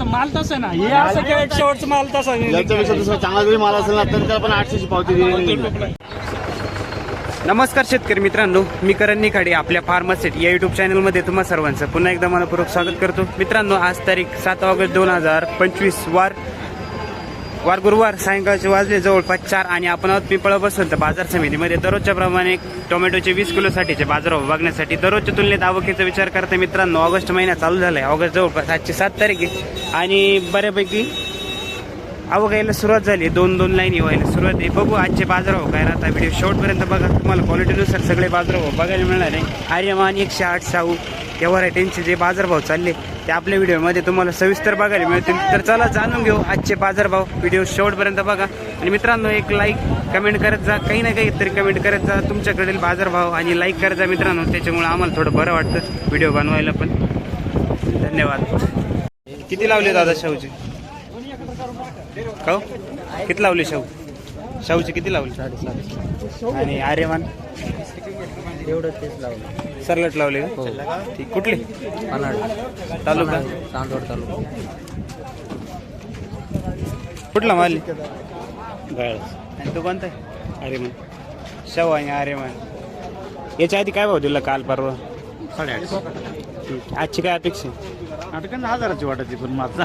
आता माल तसं आहे ना. हे असं काय शेवटचं माल तसं आहे. याच्यापेक्षा दुसरा चांगला जरी माल असेल ना तरी त्याला पण आठशेची पावती नमस्कार शेतकरी मित्रांनो मी करण निखाडे आपल्या फार्मासेट या युट्यूब चॅनलमध्ये तुम्हा सर्वांचं पुन्हा एकदा मनपूर्वक स्वागत करतो. मित्रांनो आज तारीख सात ऑगस्ट दोन हजार पंचवीस वार वार गुरुवार सायंकाळचे वाजले जवळपास चार आणि आपण आहोत पिंपळा तर बाजार समितीमध्ये. दररोजच्या प्रमाणे टोमॅटोचे वीस किलोसाठीचे बाजारभाव बघण्यासाठी दररोजच्या तुलनेत आवकीचा विचार करता मित्रांनो ऑगस्ट महिना चालू झाला आहे ऑगस्ट जवळपास आजची सात तारीख आहे. आणि बऱ्यापैकी आवक यायला सुरुवात झाली. दोन दोन लाईन व्हायला सुरुवात आहे. बघू आजचे बाजारभाव काय राहता व्हिडिओ शेवटपर्यंत बघा. तुम्हाला क्वालिटीनुसार सगळे बाजारभाव बघायला मिळणार आहे. आर्यमान एकशे आठ शाहू या व्हरायटींचे जे बाजारभाव चालले ते आपल्या व्हिडिओमध्ये तुम्हाला सविस्तर बघायला मिळतील. तर चला जाणून घेऊ आजचे बाजारभाव. व्हिडिओ शेवटपर्यंत बघा. आणि मित्रांनो एक लाईक कमेंट करत जा. काही ना काही तरी कमेंट करत जा. तुमच्याकडील बाजारभाव आणि लाईक करत जा मित्रांनो. त्याच्यामुळे आम्हाला थोडं बरं वाटतं व्हिडिओ बनवायला पण. धन्यवाद. किती लावले दादा शाहूचे का किती लावले शाहू? शाहूचे किती लावले? आणि आर्यमान? एवढं तेच लावलं. सरलट लावले का? ठीक. कुठले? अनाड तालुका? चांदवड तालुका. कुठला माल? आणि तो कोणता आहे? आर्यमान. शाहू आणि आर्यमान. याच्या आधी काय भाव दिला काल परवा? साडेआठशे. ठीक आजची काय अपेक्षा? अटकन हजाराची वाटायची पण माझा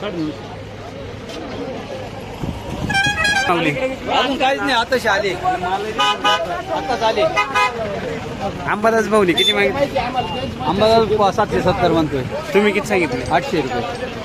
साडे नऊशे माऊली. अजून काहीच नाही आताशी आले. आताच आले. अंबादास भाऊली किती मागितली? आंबा सातशे सत्तर म्हणतोय. तुम्ही किती सांगितले? आठशे रुपये.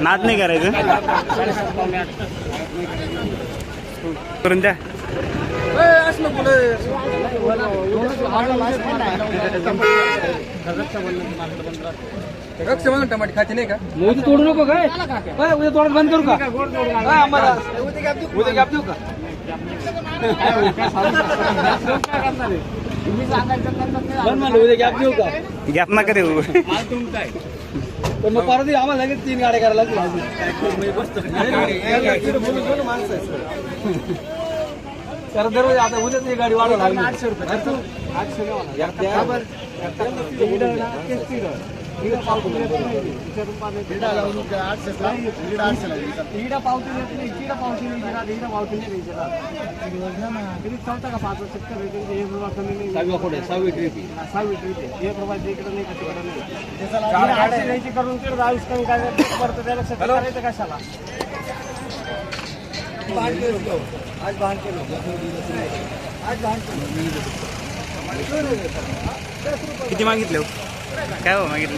नाद नाही करायचं. करून द्या. टमाटे खाते नाही का मोदी तोडू नको काय? काय, उद्या तोडत बंद करू का? आम्हाला. उद्या गॅप देऊ का? बंद म्हणलं, उद्या गॅप देऊ का? गॅप पण मग परत आम्हाला लगेच तीन गाड्या करायला लागतील तर दररोज आता उद्याच ही गाडी वाढवू लागली आठशे रुपये आठशे द्या बरं. इकडं पावती देत नाही. पावती का पाचवा चक्कर आहे, एक रुपया कमी नाही. सहावी ट्रिप एक इकडं नाही का नाही. आठशे द्यायची करून तिकडं कमी काय करतं त्याला करायचं कशाला आज भान केलं आज भान किती मागितलं हो? काय हो मागितले?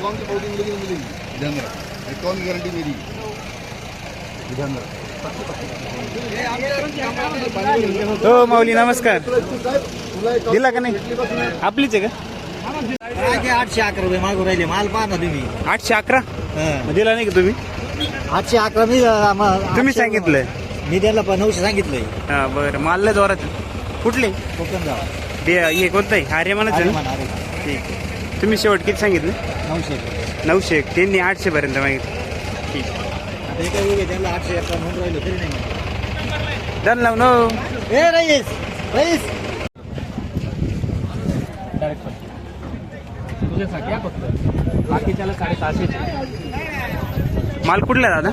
कौन की पाउडिंग मिलेगी नहीं मिलेगी ध्यान रख कौन की गारंटी मेरी ध्यान रख हो माऊली नमस्कार. दिला का नाही? आपलीच आहे का? आठशे अकरा रुपये मागू राहिले. माल पाहा ना तुम्ही. आठशे अकरा? दिला नाही का तुम्ही? आठशे अकरा मी तुम्ही सांगितलं मी त्याला पण नऊशे सांगितलंय. हा बरं. मानलं जोरात कुठले? कोकण जावा ते हे कोणतं आहे? आर्यमानच आहे ना? ठीक तुम्ही शेवट किती सांगितलं? नऊशे नऊशे एक. त्यांनी आठशे पर्यंत मागितलं. ठीक आता एका वेळी आठशे अकरा म्हणून राहिलो तरी नाही डन लाव नो. ए रईस रईस. तुझ्यासाठी फक्त. साडेसहाशे माल कुठला दादा?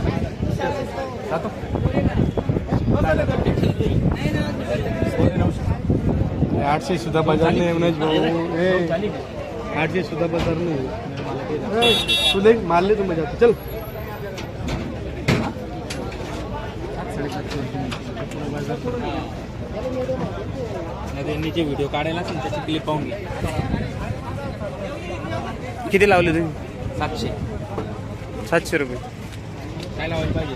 आठशे सुद्धा बाजार नाही उमेश भाऊ आठशे सुद्धा बाजार नाही ए, तू देख मारले तू मजा चल. त्यांनी जे व्हिडिओ काढायला असेल त्याची क्लिप पाहून घे. किती लावले तुम्ही? सातशे. सातशे रुपये. काय लावायला पाहिजे?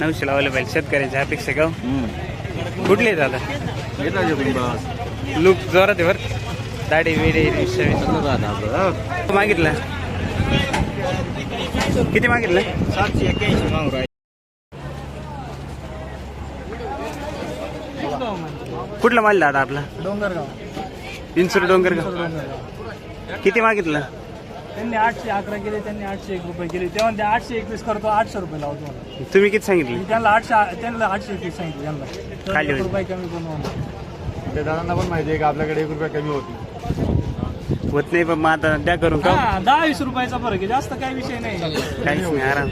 नऊशे लावले पाहिजे. शेतकऱ्यांची अपेक्षा का हो? कुठले आहेत आता? लुक जोरात आहे बर. दाढी वेडे मागितलं? किती मागितलं? सातशे एक्क्याऐंशी मागू कुठला माल दादा आपला? डोंगरगाव. इन्सुर डोंगरगाव. किती मागितलं? त्यांनी आठशे अकरा केले त्यांनी आठशे एक रुपये केले. तेव्हा ते आठशे एकवीस करतो आठशे रुपये लावतो मला. तुम्ही किती सांगितलं? मी त्यांना आठशे त्यांना आठशे एकवीस सांगितलं त्यांना खाली एक होईल. रुपये कमी करून ते दादांना पण माहिती आहे की आपल्याकडे एक रुपया कमी होती. होत नाही पण मग आता द्या करून का? हा दहा वीस रुपयाचा फरक आहे. जास्त काही विषय नाही. काहीच नाही आराम.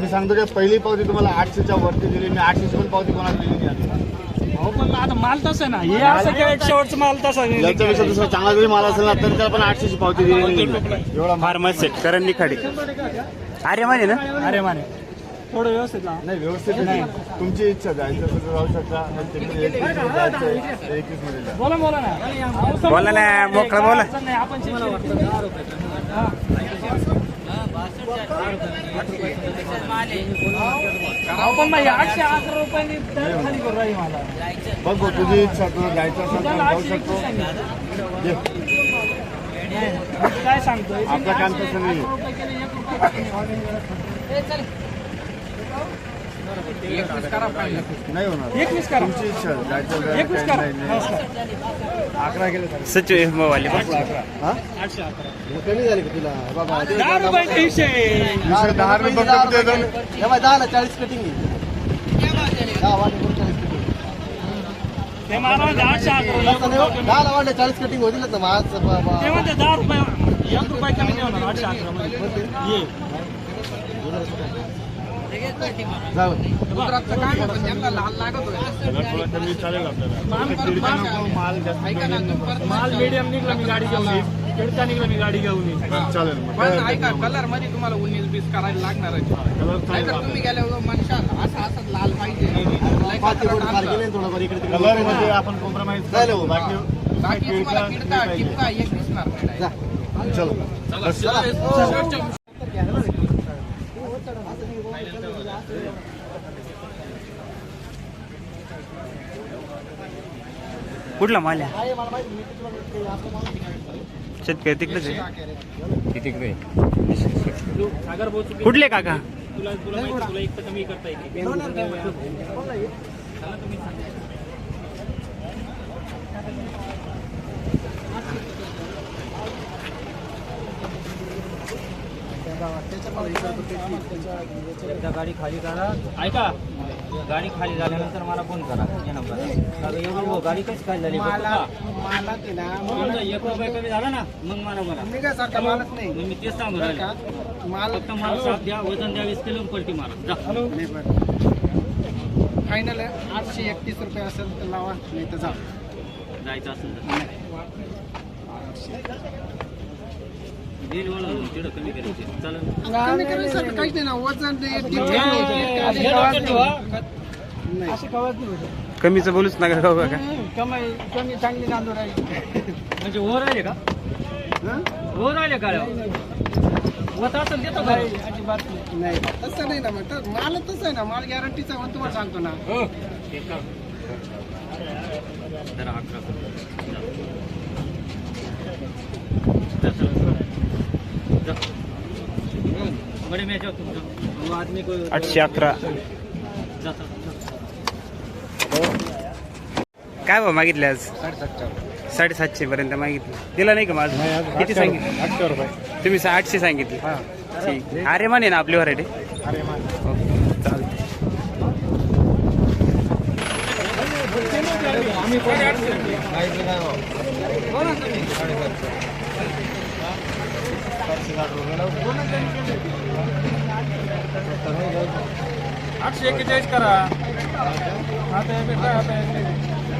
मी सांगतो की पहिली पावती तुम्हाला आठशेच्या वरती दिली मी आठशेची पण पावती कोणाला दिली नाही आता. हो पण आता माल तसा ना. हे असं काय शेवटचं माल तसा दुसरा चांगला जरी माल असेल ना तरी त्याला पण आठशेची पावती दिली नाही. एवढा फार्मर सेट करण निखाडे अरे माने ना? अरे माने थोडं व्यवस्थित लावा. नाही व्यवस्थित नाही. तुमची इच्छा जायचं तर जाऊ शकता. नाही तिकडे एकवीसमध्ये जायचं आहे, तर एकवीसमध्ये जा. बोला बोला ना. बोला ना, मोकळं बोला. आपण. हा. अहो, पण मग आठशे अकरा रुपयांनी दर खाली करू राहिली मला. बघ तुझी इच्छा तुला जायचं असेल तर जाऊ शकतो. काय सांगतोय? आपलं काम तसं नाही. नाही होणार. एकवीस करा तुमची इच्छा जायचं तर एकवीस काही करा नाही, नाही. अकरा गेले चालेल. सचिव मोबाईल हा? आठशे अकरा. कमी झाली का तुला? बाबा दहा रुपयाचा विषय वीस- दहा रुपये फक्त कुठे येतो? दहाला चाळीस कटिंग ते मला अकरा. दहाला चाळीस कटिंग होतील ना माझ ते म्हणते दहा रुपये एक रुपये कमी नाही होणार आठशे अकरा मध्ये. ये. माल मीडियम निघला मी गाडी घेऊन येईन. खेडचा निघला मी गाडी घेऊन येईन. चालेल मग. पण ऐका कलरमध्ये तुम्हाला उन्नीस बीस करायला लागणार आहे. नाहीतर तुम्ही गेल्यावर मनशाल असं असं लाल पाहिजे. लय कचरा टाकलं. कलरमध्ये आपण कॉम्प्रोमाइज करतो बाकी बाकी तुम्हाला एक दिसणार नाही. चलो. कुठला माल आहे? शेतकरी तिकडेच आहे. कुठले काका तुला तुला माहिती तुला एक तर कमी करता येईल एकदा गाडी खाली करा ऐका. गाडी खाली झाल्यानंतर मला फोन करा. या नंबर एवढी हो, गाडी कशी खाली झाली? मला मला ते ना समजा एक रुपये कमी झाला ना मग मला मला मी काय सारखा मालच नाही. मग मी तेच सांगू बरं राहिलो. माल फक्त मला साथ द्या वजन द्या वीस किलो पलटी मारा. जा. फायनल आठशे एकतीस रुपये असेल तर लावा नाही तर जा. जायचं असेल तर. तिथं कमी करायचे. चालेल. कमी करायचं काहीच नाही ना वजन असे कवच नाही होत. कमीचं बोलूच नका का कमाई कमी चांगली नांदूर राहील म्हणजे वर राहिले का? वर राहिले का? होत असेल देतो का नाही, अजिबात नाही. नाही. तसं नाही ना मग तर माल तसं आहे ना. माल गॅरंटीचा म्हणून तुम्हाला सांगतो ना. अकरा. बडे मॅच आहे तुमचं वो आदमी आठशे अकरा चला, जा. काय भाव मागितले आज? साडेसातशे. पर्यंत मागितलं. दिला नाही का माझं किती सांगितलं? आठशे रुपये. तुम्ही सा- आठशे सांगितले. ठीक. अरे माने ना आपली व्हरायटी अरे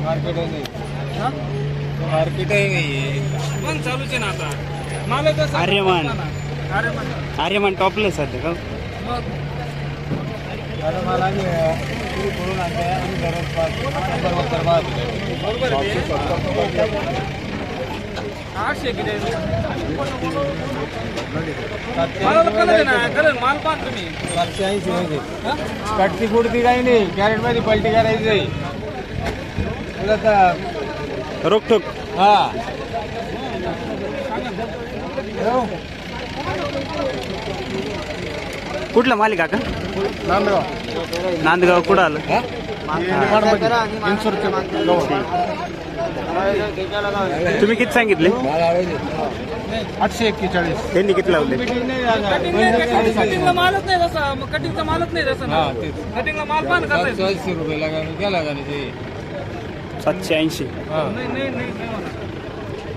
मान चालतं आठशे एक्केचाळीस करा पण चालूच आहे ना आता. मला कसं आर्यमान आर्यमान टॉपले सध्या का? मग? बरोबर आहे. ते. आठशे किती मला कळलं ना कळलं माल पाहा तुम्ही सातशे ऐंशी कटती कुडती काही नाही कॅरेटमध्ये पलटी करायची. नाही रोकठोक हा. कुठला मालिक काका नांदगाव. कुठं आलं? तुम्ही किती सांगितले? आठशे एक्केचाळीस. त्यांनी किती लावले? कटिंगला मालच नाही कटिंगचा मालच नाही कटिंगला माल पाहा ना कसा आहे. चारशे रुपये लागा गेला का ते सातशे ऐंशी नाही नाही नाही नाही म्हणा.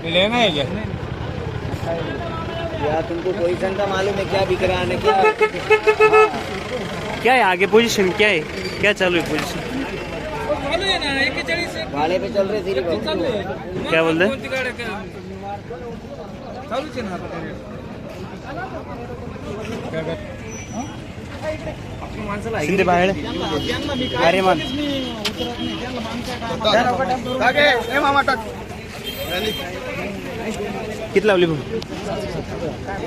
दिले नाही क्या? क्या है आगे पोजीशन क्या है? क्या चालू है पोजीशन चालू आहे ना एकेचाळीस वाले पे चल रहे चालू आहे मग क्या बोलते? कोणती शिंदे बाहेर. आर्यमान किती लावली भाऊ?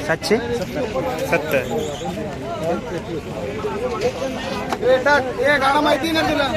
सातशे? सत्तर. गाडा माहिती ना तुला?